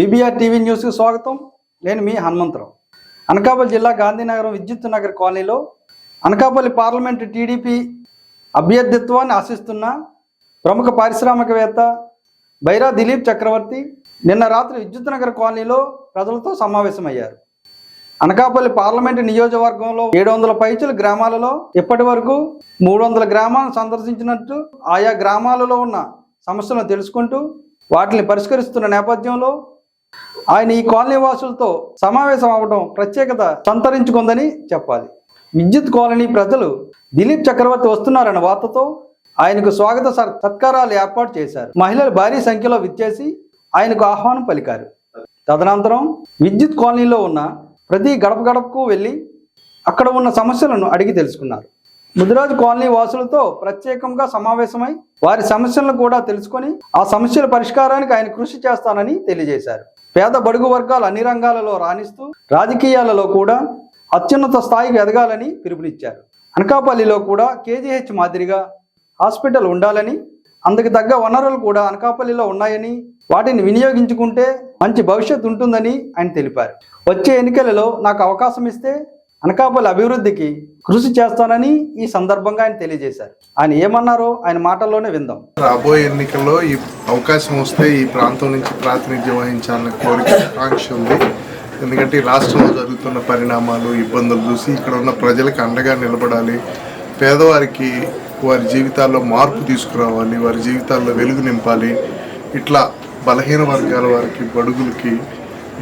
BBR TV న్యూస్కి స్వాగతం. నేను మీ హనుమంతరావు. అనకాపల్లి జిల్లా గాంధీనగరం విద్యుత్ నగర్ కాలనీలో అనకాపల్లి పార్లమెంటు టీడీపీ అభ్యర్థిత్వాన్ని ఆశిస్తున్న ప్రముఖ పారిశ్రామికవేత్త బైరా దిలీప్ చక్రవర్తి నిన్న రాత్రి విద్యుత్ నగర్ కాలనీలో ప్రజలతో సమావేశమయ్యారు. అనకాపల్లి పార్లమెంటు నియోజకవర్గంలో ఏడు వందల పైచుల గ్రామాలలో ఇప్పటి వరకు మూడు వందల గ్రామాలను సందర్శించినట్టు ఆయా గ్రామాలలో ఉన్న సమస్యలను తెలుసుకుంటూ వాటిని పరిష్కరిస్తున్న నేపథ్యంలో ఆయన ఈ కాలనీ వాసులతో సమావేశం అవడం ప్రత్యేకత సంతరించుకుందని చెప్పాలి. విద్యుత్ కాలనీ ప్రజలు దిలీప్ చక్రవర్తి వస్తున్నారన్న వార్తతో ఆయనకు స్వాగత సత్కారాలు ఏర్పాటు చేశారు. మహిళలు భారీ సంఖ్యలో విచ్చేసి ఆయనకు ఆహ్వానం పలికారు. తదనంతరం విద్యుత్ కాలనీలో ఉన్న ప్రతి గడప గడపకు వెళ్ళి అక్కడ ఉన్న సమస్యలను అడిగి తెలుసుకున్నారు. ముదిరాజు కాలనీ వాసులతో ప్రత్యేకంగా సమావేశమై వారి సమస్యలను కూడా తెలుసుకొని ఆ సమస్యల పరిష్కారానికి ఆయన కృషి చేస్తానని తెలియజేశారు. పేద బడుగు వర్గాలు అన్ని రంగాలలో రాణిస్తూ రాజకీయాలలో కూడా అత్యున్నత స్థాయికి ఎదగాలని పిలుపునిచ్చారు. అనకాపల్లిలో కూడా కేజీహెచ్ మాదిరిగా హాస్పిటల్ ఉండాలని అందుకు తగ్గ వనరులు కూడా అనకాపల్లిలో ఉన్నాయని వాటిని వినియోగించుకుంటే మంచి భవిష్యత్తు ఉంటుందని ఆయన తెలిపారు. వచ్చే ఎన్నికలలో నాకు అవకాశం ఇస్తే అనకాపల్లి అభివృద్ధికి కృషి చేస్తానని ఈ సందర్భంగా ఆయన తెలియజేశారు. ఆయన ఏమన్నారో ఆయన మాటల్లోనే విందాం. రాబోయే ఎన్నికల్లో ఈ అవకాశం వస్తే ఈ ప్రాంతం నుంచి ప్రాతినిధ్యం వహించాలనే కోరిక ఆకాంక్ష ఉంది. ఎందుకంటే ఈ రాష్ట్రంలో జరుగుతున్న పరిణామాలు ఇబ్బందులు చూసి ఇక్కడ ఉన్న ప్రజలకు అండగా నిలబడాలి. పేదవారికి వారి జీవితాల్లో మార్పు తీసుకురావాలి వారి జీవితాల్లో వెలుగు నింపాలి. ఇట్లా బలహీన వర్గాల వారికి బడుగులకి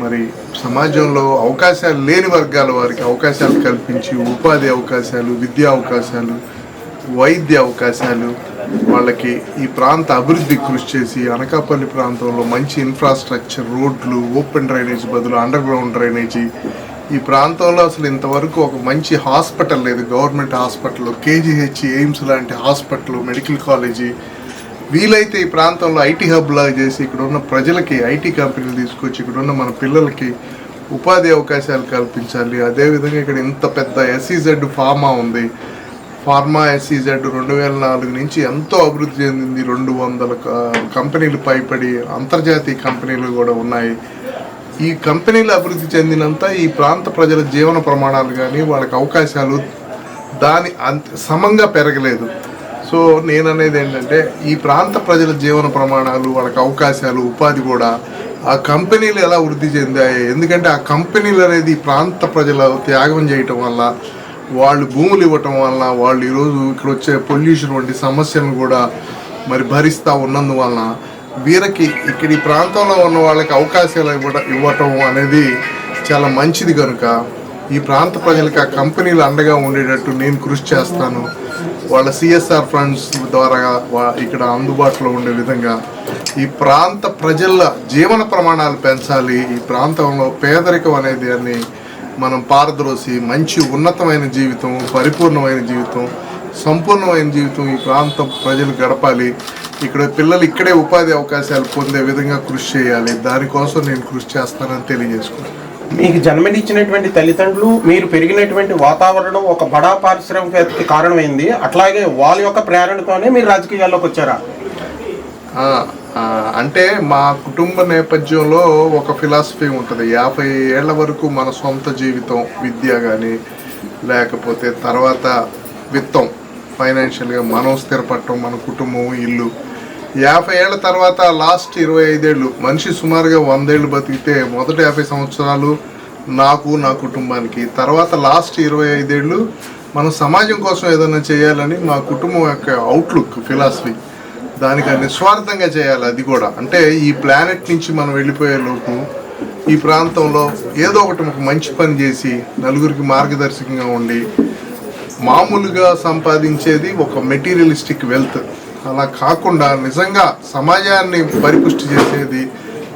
మరి సమాజంలో అవకాశాలు లేని వర్గాల వారికి అవకాశాలు కల్పించి ఉపాధి అవకాశాలు విద్యా అవకాశాలు వైద్య అవకాశాలు వాళ్ళకి ఈ ప్రాంత అభివృద్ధి కృషి చేసి అనకాపల్లి ప్రాంతంలో మంచి ఇన్ఫ్రాస్ట్రక్చర్ రోడ్లు ఓపెన్ డ్రైనేజ్ బదులు అండర్ గ్రౌండ్ డ్రైనేజీ ఈ ప్రాంతంలో అసలు ఇంతవరకు ఒక మంచి హాస్పిటల్ లేదు. గవర్నమెంట్ హాస్పిటల్ కేజీహెచ్ ఎయిమ్స్ లాంటి హాస్పిటల్ మెడికల్ కాలేజీ. వీలైతే ఈ ప్రాంతంలో ఐటీ హబ్ లాగా చేసి ఇక్కడ ఉన్న ప్రజలకి ఐటీ కంపెనీలు తీసుకొచ్చి ఇక్కడ ఉన్న మన పిల్లలకి ఉపాధి అవకాశాలు కల్పించాలి. అదేవిధంగా ఇక్కడ ఇంత పెద్ద ఎస్ఈజెడ్ ఫార్మా ఉంది. ఫార్మా ఎస్ఈజెడ్ రెండు వేల నాలుగు నుంచి ఎంతో అభివృద్ధి చెందింది. రెండు వందల కంపెనీలు పైపడి అంతర్జాతీయ కంపెనీలు కూడా ఉన్నాయి. ఈ కంపెనీలు అభివృద్ధి చెందినంత ఈ ప్రాంత ప్రజల జీవన ప్రమాణాలు కానీ వాళ్ళకి అవకాశాలు దాని అంత సమంగా పెరగలేదు. సో నేను అనేది ఏంటంటే ఈ ప్రాంత ప్రజల జీవన ప్రమాణాలు వాళ్ళకి అవకాశాలు ఉపాధి కూడా ఆ కంపెనీలు ఎలా వృద్ధి చెందాయి? ఎందుకంటే ఆ కంపెనీలు అనేది ప్రాంత ప్రజల త్యాగం చేయటం వల్ల వాళ్ళు భూములు ఇవ్వటం వల్ల వాళ్ళు ఈరోజు ఇక్కడ వచ్చే పొల్యూషన్ వంటి సమస్యలను కూడా మరి భరిస్తూ ఉన్నందువలన వీరికి ఇక్కడ ఈ ప్రాంతంలో ఉన్న వాళ్ళకి అవకాశాలు ఇవ్వడం ఇవ్వటం అనేది చాలా మంచిది కనుక ఈ ప్రాంత ప్రజలకు ఆ కంపెనీలు అండగా ఉండేటట్టు నేను కృషి చేస్తాను. వాళ్ళ సిఎస్ఆర్ ఫండ్స్ ద్వారా ఇక్కడ అందుబాటులో ఉండే విధంగా ఈ ప్రాంత ప్రజల జీవన ప్రమాణాలు పెంచాలి. ఈ ప్రాంతంలో పేదరికం అనేది అని మనం పారద్రోసి మంచి ఉన్నతమైన జీవితం పరిపూర్ణమైన జీవితం సంపూర్ణమైన జీవితం ఈ ప్రాంతం ప్రజలు గడపాలి. ఇక్కడ పిల్లలు ఇక్కడే ఉపాధి అవకాశాలు పొందే విధంగా కృషి చేయాలి. దానికోసం నేను కృషి చేస్తానని తెలియజేసుకున్నాను మీకు జన్మనిచ్చినటువంటి తల్లిదండ్రులు మీరు పెరిగినటువంటి వాతావరణం ఒక బడా పారిశ్రామికవేత్తకి కారణమైంది. అట్లాగే వాళ్ళ యొక్క ప్రేరణతోనే మీరు రాజకీయాల్లోకి వచ్చారా? అంటే మా కుటుంబ నేపథ్యంలో ఒక ఫిలాసఫీ ఉంటుంది. యాభై ఏళ్ళ వరకు మన సొంత జీవితం విద్య కానీ లేకపోతే తర్వాత విత్తం ఫైనాన్షియల్గా మనం స్థిరపడటం మన కుటుంబం ఇల్లు యాభై ఏళ్ళ తర్వాత లాస్ట్ ఇరవై ఐదేళ్ళు మనిషి సుమారుగా వందేళ్ళు బతికితే మొదటి యాభై సంవత్సరాలు నాకు నా కుటుంబానికి. తర్వాత లాస్ట్ ఇరవై ఐదేళ్ళు మనం సమాజం కోసం ఏదైనా చేయాలని మా కుటుంబం యొక్క అవుట్లుక్ ఫిలాసఫీ దానికి నిస్వార్థంగా చేయాలి అది కూడా. అంటే ఈ ప్లానెట్ నుంచి మనం వెళ్ళిపోయే లోపు ఈ ప్రాంతంలో ఏదో ఒకటి ఒక మంచి పని చేసి నలుగురికి మార్గదర్శకంగా ఉండి మామూలుగా సంపాదించేది ఒక మెటీరియలిస్టిక్ వెల్త్ అలా కాకుండా నిజంగా సమాజాన్ని పరిపుష్టి చేసేది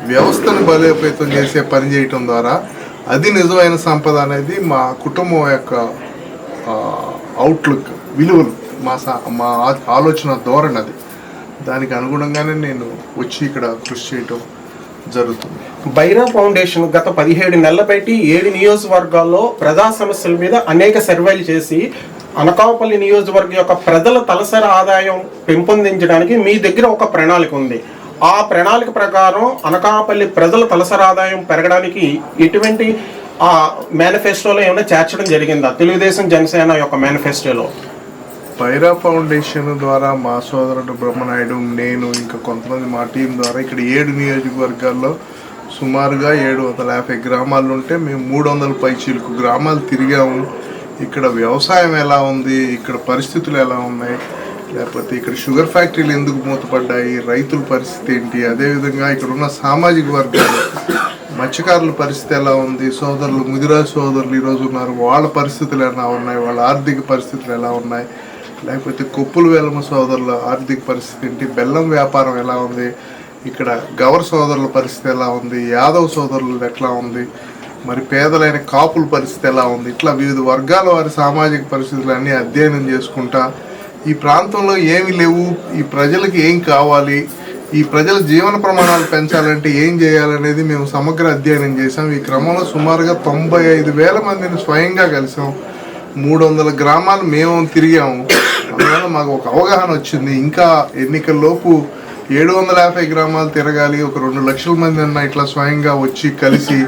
వ్యవస్థను బలోపేతం చేసే పని చేయటం ద్వారా అది నిజమైన సంపద అనేది మా కుటుంబం యొక్క అవుట్లుక్ విలువలు మా సా మా ఆలోచన ధోరణి అది. దానికి అనుగుణంగానే నేను వచ్చి ఇక్కడ కృషి చేయటం జరుగుతుంది. బైరా ఫౌండేషన్ గత పదిహేడు నెలల బయటి ఏడు నియోజకవర్గాల్లో ప్రజా సమస్యల మీద అనేక సర్వేలు చేసి అనకాపల్లి నియోజకవర్గం యొక్క ప్రజల తలసరి ఆదాయం పెంపొందించడానికి మీ దగ్గర ఒక ప్రణాళిక ఉంది. ఆ ప్రణాళిక ప్రకారం అనకాపల్లి ప్రజల తలసరి ఆదాయం పెరగడానికి ఎటువంటి ఆ మేనిఫెస్టోలో ఏమైనా చేర్చడం జరిగిందా? తెలుగుదేశం జనసేన యొక్క మేనిఫెస్టోలో. పైరా ఫౌండేషన్ ద్వారా మా సోదరుడు బ్రహ్మనాయుడు నేను ఇంకా కొంతమంది మా టీం ద్వారా ఇక్కడ ఏడు నియోజకవర్గాల్లో సుమారుగా ఏడు వందల యాభై గ్రామాలు ఉంటే మేము మూడు వందల పైచీలకు గ్రామాలు తిరిగాము. ఇక్కడ వ్యవసాయం ఎలా ఉంది? ఇక్కడ పరిస్థితులు ఎలా ఉన్నాయి? లేకపోతే ఇక్కడ షుగర్ ఫ్యాక్టరీలు ఎందుకు మూతపడ్డాయి? రైతుల పరిస్థితి ఏంటి? అదేవిధంగా ఇక్కడ ఉన్న సామాజిక వర్గాలు మత్స్యకారుల పరిస్థితి ఎలా ఉంది? సోదరులు ముదిరాజు సోదరులు ఈరోజు ఉన్నారు. వాళ్ళ పరిస్థితులు ఎలా ఉన్నాయి? వాళ్ళ ఆర్థిక పరిస్థితులు ఎలా ఉన్నాయి? లేకపోతే కొప్పులు వేలమ్మ సోదరుల ఆర్థిక పరిస్థితి ఏంటి? బెల్లం వ్యాపారం ఎలా ఉంది? ఇక్కడ గవర్ సోదరుల పరిస్థితి ఎలా ఉంది? యాదవ్ సోదరులు ఎట్లా ఉంది? మరి పేదలైన కాపుల పరిస్థితి ఎలా ఉంది? ఇట్లా వివిధ వర్గాల వారి సామాజిక పరిస్థితులన్నీ అధ్యయనం చేసుకుంటా ఈ ప్రాంతంలో ఏమి లేవు? ఈ ప్రజలకు ఏం కావాలి? ఈ ప్రజల జీవన ప్రమాణాలు పెంచాలంటే ఏం చేయాలనేది మేము సమగ్ర అధ్యయనం చేసాం ఈ క్రమంలో సుమారుగా తొంభై ఐదు వేల మందిని స్వయంగా కలిసాం మూడు వందల గ్రామాలు మేము తిరిగాము. అందువల్ల మాకు ఒక అవగాహన వచ్చింది. ఇంకా ఎన్నికల్లోపు ఏడు వందల యాభై గ్రామాలు తిరగాలి ఒక రెండు లక్షల మంది అన్న ఇట్లా స్వయంగా వచ్చి కలిసి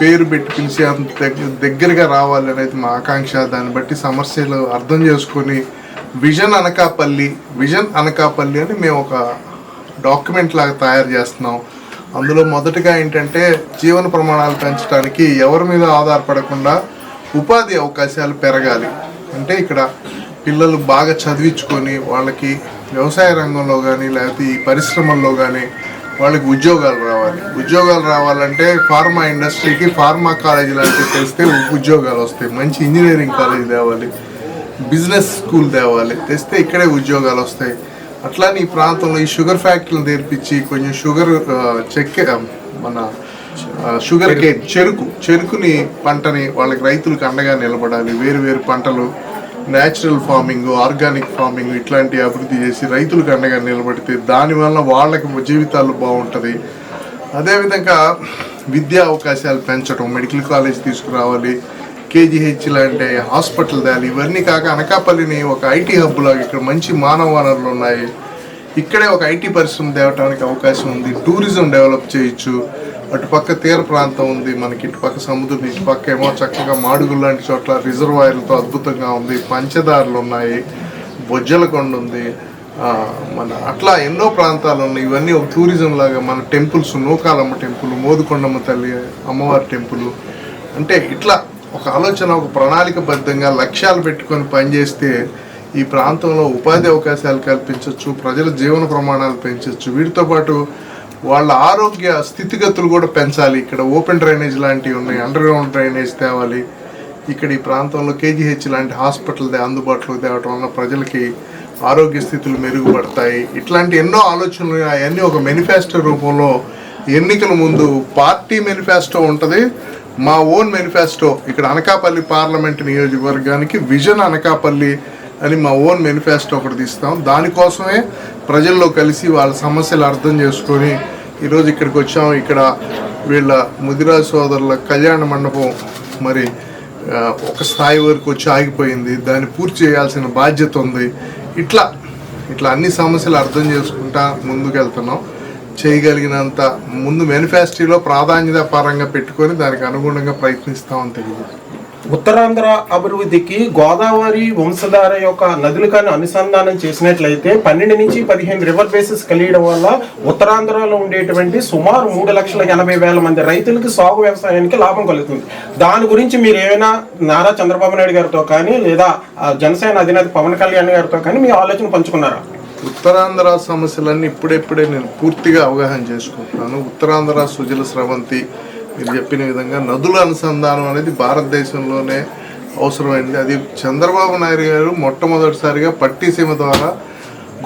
పేరు పెట్టి పిలిచి అంత దగ్గరగా రావాలి అనేది మా ఆకాంక్ష. దాన్ని బట్టి సమస్యలు అర్థం చేసుకొని విజన్ అనకాపల్లి విజన్ అనకాపల్లి అని మేము ఒక డాక్యుమెంట్ లాగా తయారు చేస్తున్నాం. అందులో మొదటగా ఏంటంటే జీవన ప్రమాణాలు పెంచడానికి ఎవరి మీద ఆధారపడకుండా ఉపాధి అవకాశాలు పెరగాలి. అంటే ఇక్కడ పిల్లలు బాగా చదివించుకొని వాళ్ళకి వ్యవసాయ రంగంలో కానీ లేకపోతే ఈ పరిశ్రమల్లో కానీ వాళ్ళకి ఉద్యోగాలు రావాలి. ఉద్యోగాలు రావాలంటే ఫార్మా ఇండస్ట్రీకి ఫార్మా కాలేజీ లాంటివి తెస్తే ఉద్యోగాలు వస్తాయి. మంచి ఇంజనీరింగ్ కాలేజ్ తేవాలి. బిజినెస్ స్కూల్ తేవాలి. తెస్తే ఇక్కడే ఉద్యోగాలు వస్తాయి. అట్లానే ఈ ప్రాంతంలో ఈ షుగర్ ఫ్యాక్టరీలు తెరిపించి కొంచెం షుగర్ చెక్కే చెక్క మన షుగర్ కేన్ చెరుకు. చెరుకుని పంటని వాళ్ళకి రైతులకు అండగా నిలబడాలి. వేరు వేరు పంటలు న్యాచురల్ ఫార్మింగ్ ఆర్గానిక్ ఫార్మింగ్ ఇట్లాంటి అభివృద్ధి చేసి రైతులకు అండగా నిలబడితే దానివల్ల వాళ్ళకి జీవితాలు బాగుంటుంది. అదేవిధంగా విద్యా అవకాశాలు పెంచడం మెడికల్ కాలేజ్ తీసుకురావాలి కేజీహెచ్ లాంటి హాస్పిటల్ తేవాలి ఇవన్నీ కాక అనకాపల్లిని ఒక ఐటీ హబ్ లాగా ఇక్కడ మంచి మానవ వనరులు ఉన్నాయి. ఇక్కడే ఒక ఐటీ పరిశ్రమ తేవడానికి అవకాశం ఉంది. టూరిజం డెవలప్ చేయొచ్చు. అటుపక్క తీర ప్రాంతం ఉంది మనకి ఇటుపక్క సముద్రం ఇటుపక్క ఏమో చక్కగా మాడుగులు లాంటి చోట్ల రిజర్వాయర్లతో అద్భుతంగా ఉంది పంచదారులు ఉన్నాయి బొజ్జల కొండ ఉంది మన అట్లా ఎన్నో ప్రాంతాలు ఉన్నాయి. ఇవన్నీ ఒక టూరిజం లాగా మన టెంపుల్స్ నూకాలమ్మ టెంపుల్ మోదుకొండమ్మ తల్లి అమ్మవారి టెంపుల్. అంటే ఇట్లా ఒక ఆలోచన ఒక ప్రణాళికబద్ధంగా లక్ష్యాలు పెట్టుకొని పనిచేస్తే ఈ ప్రాంతంలో ఉపాధి అవకాశాలు కల్పించవచ్చు ప్రజల జీవన ప్రమాణాలు పెంచవచ్చు వీటితో పాటు వాళ్ళ ఆరోగ్య స్థితిగతులు కూడా పెంచాలి. ఇక్కడ ఓపెన్ డ్రైనేజ్ లాంటివి ఉన్నాయి. అండర్ గ్రౌండ్ డ్రైనేజ్ తేవాలి. ఇక్కడ ఈ ప్రాంతంలో కేజీహెచ్ లాంటి హాస్పిటల్ అందుబాటులో తేవటం వల్ల ప్రజలకి ఆరోగ్య స్థితులు మెరుగుపడతాయి. ఇట్లాంటి ఎన్నో ఆలోచనలు అవన్నీ ఒక మేనిఫెస్టో రూపంలో ఎన్నికల ముందు పార్టీ మేనిఫెస్టో ఉంటుంది. మా ఓన్ మేనిఫెస్టో ఇక్కడ అనకాపల్లి పార్లమెంట్ నియోజకవర్గానికి విజన్ అనకాపల్లి అని మా ఓన్ మేనిఫెస్టో ఒకటి తీస్తాం. దానికోసమే ప్రజల్లో కలిసి వాళ్ళ సమస్యలు అర్థం చేసుకొని ఈరోజు ఇక్కడికి వచ్చాం. ఇక్కడ వీళ్ళ ముదిరాజ సోదరుల కళ్యాణ మండపం మరి ఒక స్థాయి వరకు వచ్చి ఆగిపోయింది. దాన్ని పూర్తి చేయాల్సిన బాధ్యత ఉంది. ఇట్లా ఇట్లా అన్ని సమస్యలు అర్థం చేసుకుంటా ముందుకెళ్తున్నాం. చేయగలిగినంత ముందు మేనిఫెస్టోలో ప్రాధాన్యత పరంగా పెట్టుకొని దానికి అనుగుణంగా ప్రయత్నిస్తామని తెలియదు ఉత్తరాంధ్ర అభివృద్ధికి గోదావరి వంశధార యొక్క నదులకాన్ని అనుసంధానం చేసినట్లయితే పన్నెండు నుంచి పదిహేను రివర్ బేసెస్ కలియడం వల్ల ఉత్తరాంధ్రలో ఉండేటువంటి సుమారు మూడు లక్షల ఎనభై వేల మంది రైతులకు సాగు వ్యవసాయానికి లాభం కలుగుతుంది. దాని గురించి మీరు ఏమైనా నారా చంద్రబాబు నాయుడు గారితో కానీ లేదా జనసేన అధినేత పవన్ కళ్యాణ్ గారితో కానీ మీ ఆలోచన పంచుకున్నారా? ఉత్తరాంధ్ర సమస్యలన్నీ ఇప్పుడెప్పుడే నేను పూర్తిగా అవగాహన చేసుకుంటున్నాను. ఉత్తరాంధ్ర సుజల స్రవంతి మీరు చెప్పిన విధంగా నదుల అనుసంధానం అనేది భారతదేశంలోనే అవసరమైంది. అది చంద్రబాబు నాయుడు గారు మొట్టమొదటిసారిగా పట్టిసీమ ద్వారా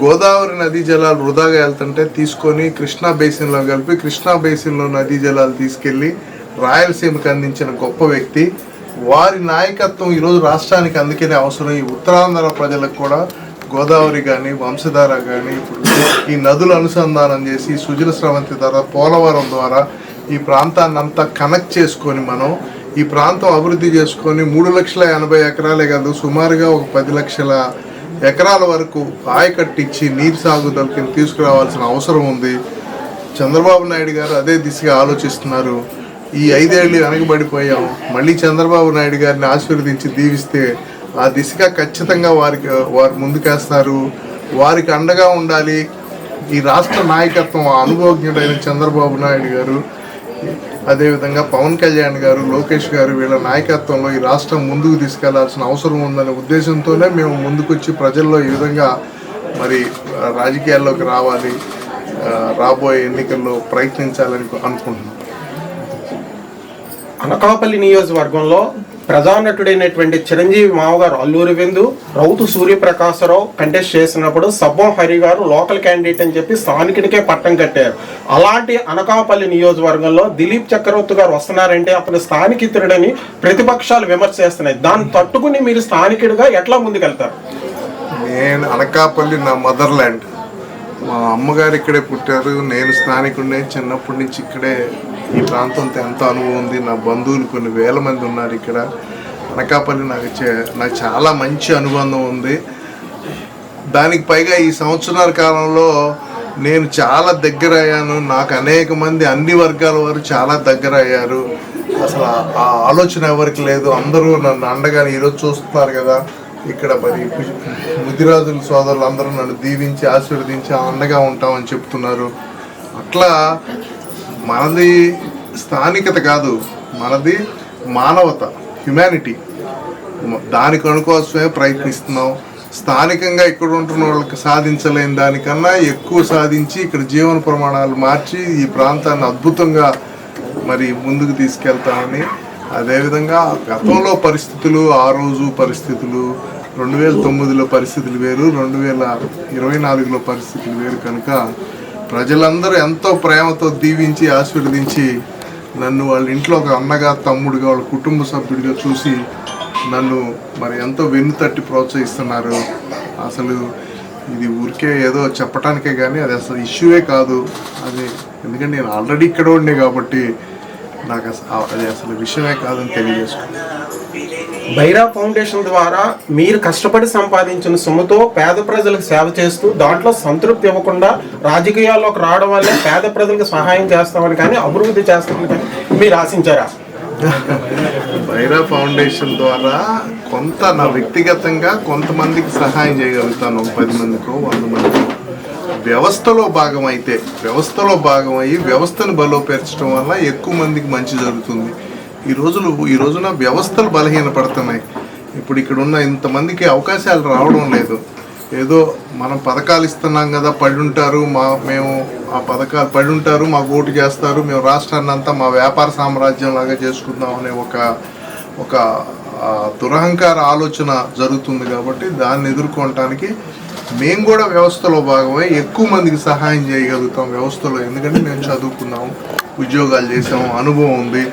గోదావరి నదీ జలాలు వృధాగా వెళ్తుంటే తీసుకొని కృష్ణా బేసిన్లో కలిపి కృష్ణా బేసిన్లో నదీ జలాలు తీసుకెళ్ళి రాయలసీమకు అందించిన గొప్ప వ్యక్తి. వారి నాయకత్వం ఈరోజు రాష్ట్రానికి అందుకనే అవసరం. ఈ ఉత్తరాంధ్ర ప్రజలకు కూడా గోదావరి కానీ వంశధార కానీ ఇప్పుడు ఈ నదులు అనుసంధానం చేసి సుజల స్రవంతి ద్వారా పోలవరం ద్వారా ఈ ప్రాంతాన్ని అంతా కనెక్ట్ చేసుకొని మనం ఈ ప్రాంతం అభివృద్ధి చేసుకొని మూడు లక్షల ఎనభై ఎకరాలే కాదు సుమారుగా ఒక పది లక్షల ఎకరాల వరకు ఆయకట్టించి నీరు సాగుదలకి తీసుకురావాల్సిన అవసరం ఉంది. చంద్రబాబు నాయుడు గారు అదే దిశగా ఆలోచిస్తున్నారు. ఈ ఐదేళ్ళు వెనకబడిపోయాం మళ్ళీ చంద్రబాబు నాయుడు గారిని ఆశీర్వదించి దీవిస్తే ఆ దిశగా ఖచ్చితంగా వారికి వారు ముందుకేస్తారు. వారికి అండగా ఉండాలి. ఈ రాష్ట్ర నాయకత్వం అనుభవజ్ఞుడైన చంద్రబాబు నాయుడు గారు అదేవిధంగా పవన్ కళ్యాణ్ గారు లోకేష్ గారు వీళ్ళ నాయకత్వంలో ఈ రాష్ట్రం ముందుకు తీసుకెళ్ళాల్సిన అవసరం ఉందనే ఉద్దేశంతోనే మేము ముందుకొచ్చి ప్రజల్లో ఈ విధంగా మరి రాజకీయాల్లోకి రావాలి రాబోయే ఎన్నికల్లో ప్రయత్నించాలని అనుకుంటున్నాం. అనకాపల్లి నియోజకవర్గంలో ప్రధానటుడైనటువంటి చిరంజీవి మావగారు అల్లూరి విందు రౌతు సూర్యప్రకాశరావు కంటెస్ట్ చేసినప్పుడు సబ్బం హరి గారు లోకల్ క్యాండిడేట్ అని చెప్పి స్థానికుడికే పట్టం కట్టారు. అలాంటి అనకాపల్లి నియోజకవర్గంలో దిలీప్ చక్రవర్తి గారు వస్తున్నారంటే అతను స్థానికితుడని ప్రతిపక్షాలు విమర్శ చేస్తున్నాయి దాన్ని తట్టుకుని మీరు స్థానికుడిగా ఎట్లా ముందుకెళ్తారు? నేను అనకాపల్లి నా మదర్ ల్యాండ్ మా అమ్మగారు ఇక్కడే పుట్టారు. నేను స్థానికుడినే చిన్నప్పటి నుంచి ఇక్కడే ఈ ప్రాంతంతో ఎంతో అనుభవం ఉంది. నా బంధువులు కొన్ని వేల మంది ఉన్నారు ఇక్కడ. అనకాపల్లి నాకు చే- నాకు చాలా మంచి అనుబంధం ఉంది. దానికి పైగా ఈ సంవత్సరాల కాలంలో నేను చాలా దగ్గర అయ్యాను నాకు అనేక మంది అన్ని వర్గాల వారు చాలా దగ్గర అయ్యారు అసలు ఆ- ఆలోచన ఎవరికి లేదు. అందరూ నన్ను అండగానే ఈరోజు చూస్తున్నారు కదా. ఇక్కడ మరి ముదిరాజుల సోదరులు అందరూ నన్ను దీవించి ఆశీర్వదించి అండగా ఉంటామని చెప్తున్నారు. అట్లా మనది స్థానికత కాదు మనది మానవత హ్యుమానిటీ దానికి అనుకోసమే ప్రయత్నిస్తున్నాం. స్థానికంగా ఇక్కడ ఉంటున్న వాళ్ళకి సాధించలేని దానికన్నా ఎక్కువ సాధించి ఇక్కడ జీవన ప్రమాణాలు మార్చి ఈ ప్రాంతాన్ని అద్భుతంగా మరి ముందుకు తీసుకెళ్తామని అదేవిధంగా గతంలో పరిస్థితులు ఆ రోజు పరిస్థితులు రెండు వేల తొమ్మిదిలో పరిస్థితులు వేరు రెండు వేల ఇరవై నాలుగులో పరిస్థితులు వేరు కనుక ప్రజలందరూ ఎంతో ప్రేమతో దీవించి ఆశీర్వదించి నన్ను వాళ్ళ ఇంట్లో ఒక అన్నగా తమ్ముడుగా వాళ్ళ కుటుంబ సభ్యుడిగా చూసి నన్ను మరి ఎంతో వెన్ను తట్టి ప్రోత్సహిస్తున్నారు. అసలు ఇది ఊరికే ఏదో చెప్పటానికే కానీ అది అసలు ఇష్యూవే కాదు. అది ఎందుకంటే నేను ఆల్రెడీ ఇక్కడ ఉండే కాబట్టి నాకు అసలు అది అసలు విషయమే కాదని తెలియజేసుకున్నాను బైరా ఫౌండేషన్ ద్వారా మీరు కష్టపడి సంపాదించిన సొమ్ముతో పేద ప్రజలకు సేవ చేస్తూ దాంట్లో సంతృప్తి ఇవ్వకుండా రాజకీయాల్లోకి రావడం వల్ల పేద ప్రజలకు సహాయం చేస్తామని కానీ అభివృద్ధి చేస్తామని కానీ మీరు ఆశించారా? బైరా ఫౌండేషన్ ద్వారా కొంత నా వ్యక్తిగతంగా కొంతమందికి సహాయం చేయగలుగుతాను. పది మందికో వంద మందికి. వ్యవస్థలో భాగం అయితే వ్యవస్థలో భాగం అయ్యి వ్యవస్థను బలోపేర్చడం వల్ల ఎక్కువ మందికి మంచి జరుగుతుంది. ఈ రోజులు ఈ రోజున వ్యవస్థలు బలహీనపడుతున్నాయి. ఇప్పుడు ఇక్కడ ఉన్న ఇంతమందికి అవకాశాలు రావడం లేదు. ఏదో మనం పథకాలు ఇస్తున్నాం కదా పడి ఉంటారు మా మేము ఆ పథకాలు పడి ఉంటారు మాకు ఓటు చేస్తారు మేము రాష్ట్రాన్ని అంతా మా వ్యాపార సామ్రాజ్యం లాగా చేసుకుందాం అనే ఒక ఒక దురహంకార ఆలోచన జరుగుతుంది కాబట్టి దాన్ని ఎదుర్కోవటానికి మేము కూడా వ్యవస్థలో భాగమై ఎక్కువ మందికి సహాయం చేయగలుగుతాం వ్యవస్థలో. ఎందుకంటే మేము చదువుకున్నాము ఉద్యోగాలు చేసాము అనుభవం ఉంది.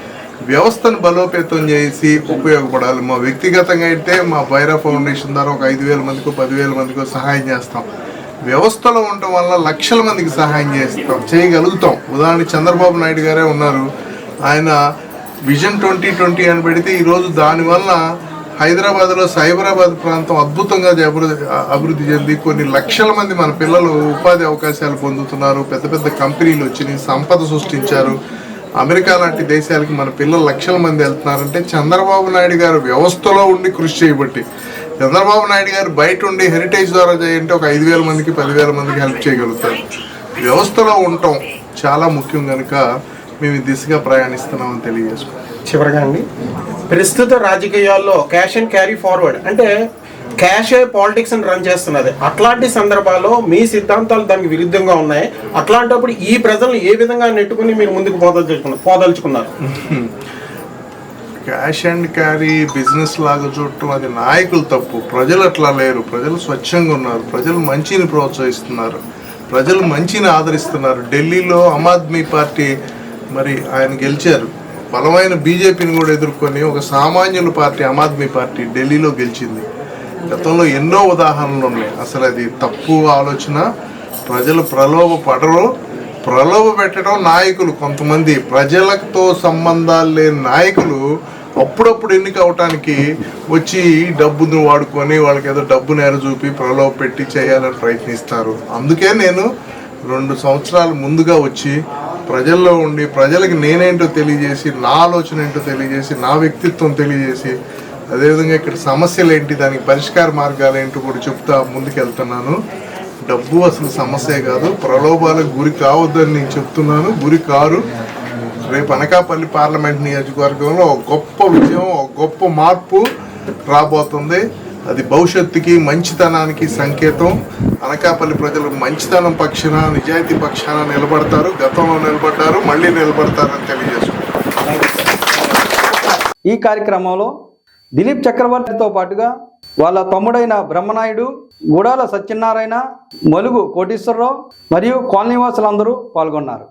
వ్యవస్థను బలోపేతం చేసి ఉపయోగపడాలి. మా వ్యక్తిగతంగా అయితే మా భైరవ ఫౌండేషన్ ద్వారా ఒక ఐదు వేల మందికో పదివేల మందికో సహాయం చేస్తాం. వ్యవస్థలో ఉండటం వల్ల లక్షల మందికి సహాయం చేస్తాం చేయగలుగుతాం. ఉదాహరణ చంద్రబాబు నాయుడు గారే ఉన్నారు. ఆయన విజన్ ట్వంటీ ట్వంటీ అని పెడితే ఈరోజు దానివల్ల హైదరాబాద్లో సైబరాబాద్ ప్రాంతం అద్భుతంగా అభివృద్ధి అభివృద్ధి చెంది కొన్ని లక్షల మంది మన పిల్లలు ఉపాధి అవకాశాలు పొందుతున్నారు. పెద్ద పెద్ద కంపెనీలు వచ్చినాయి సంపద సృష్టించారు. అమెరికా లాంటి దేశాలకి మన పిల్లలు లక్షల మంది వెళ్తున్నారంటే చంద్రబాబు నాయుడు గారు వ్యవస్థలో ఉండి కృషి చేయబట్టి చంద్రబాబు నాయుడు గారు బయట ఉండి హెరిటేజ్ ద్వారా చేయంటే ఒక ఐదు వేల మందికి పదివేల మందికి హెల్ప్ చేయగలుగుతారు. వ్యవస్థలో ఉండటం చాలా ముఖ్యం కనుక మేము ఈ దిశగా ప్రయాణిస్తున్నామని తెలియజేసుకుంటాం చివరిగా అండి ప్రస్తుత రాజకీయాల్లో క్యాష్ అండ్ క్యారీ ఫార్వర్డ్ అంటే క్యాషే పాలిటిక్స్ అని రన్ చేస్తున్నది. అట్లాంటి సందర్భాల్లో మీ సిద్ధాంతాలు దానికి విరుద్ధంగా ఉన్నాయి. అట్లాంటప్పుడు ఈ ప్రజలను ఏ విధంగా నెట్టుకుని మీరు ముందుకు పోదలుచుకున్నారు పోదలుచుకున్నారు? క్యాష్ అండ్ క్యారీ బిజినెస్ లాగా చూడటం అది నాయకులు తప్పు. ప్రజలు అట్లా లేరు. ప్రజలు స్వచ్ఛంగా ఉన్నారు. ప్రజలు మంచిని ప్రోత్సహిస్తున్నారు. ప్రజలు మంచిని ఆదరిస్తున్నారు. ఢిల్లీలో ఆమ్ ఆద్మీ పార్టీ మరి ఆయన గెలిచారు. బలమైన బీజేపీని కూడా ఎదుర్కొని ఒక సామాన్యుల పార్టీ ఆమ్ ఆద్మీ పార్టీ ఢిల్లీలో గెలిచింది. గతంలో ఎన్నో ఉదాహరణలు ఉన్నాయి. అసలు అది తప్పు ఆలోచన. ప్రజలు ప్రలోభ పడరు ప్రలోభ పెట్టడం నాయకులు. కొంతమంది ప్రజలతో సంబంధాలు లేని నాయకులు అప్పుడప్పుడు ఎన్నిక అవటానికి వచ్చి డబ్బును వాడుకొని వాళ్ళకి ఏదో డబ్బు నేర చూపి ప్రలోభ పెట్టి చేయాలని ప్రయత్నిస్తారు. అందుకే నేను రెండు సంవత్సరాలు ముందుగా వచ్చి ప్రజల్లో ఉండి ప్రజలకు నేనేంటో తెలియజేసి నా ఆలోచన ఏంటో తెలియజేసి నా వ్యక్తిత్వం తెలియజేసి అదేవిధంగా ఇక్కడ సమస్యలు ఏంటి దానికి పరిష్కార మార్గాలు ఏంటో కూడా చెప్తా ముందుకెళ్తున్నాను. డబ్బు అసలు సమస్యే కాదు. ప్రలోభాలకు గురి కావద్దని నేను చెప్తున్నాను. గురి కారు. రేపు అనకాపల్లి పార్లమెంట్ నియోజకవర్గంలో ఒక గొప్ప విజయం ఒక గొప్ప మార్పు రాబోతుంది. అది భవిష్యత్తుకి మంచితనానికి సంకేతం. అనకాపల్లి ప్రజలు మంచితనం పక్షాన నిజాయితీ పక్షాన నిలబడతారు. గతంలో నిలబడ్డారు మళ్ళీ నిలబడతారని తెలియజేసుకుంటారు ఈ కార్యక్రమంలో దిలీప్ చక్రవర్తితో పాటుగా వాళ్ళ తమ్ముడైన బ్రహ్మనాయుడు గుడాల సత్యనారాయణ మలుగు కోటేశ్వరరావు మరియు కాలనీవాసులందరూ పాల్గొన్నారు.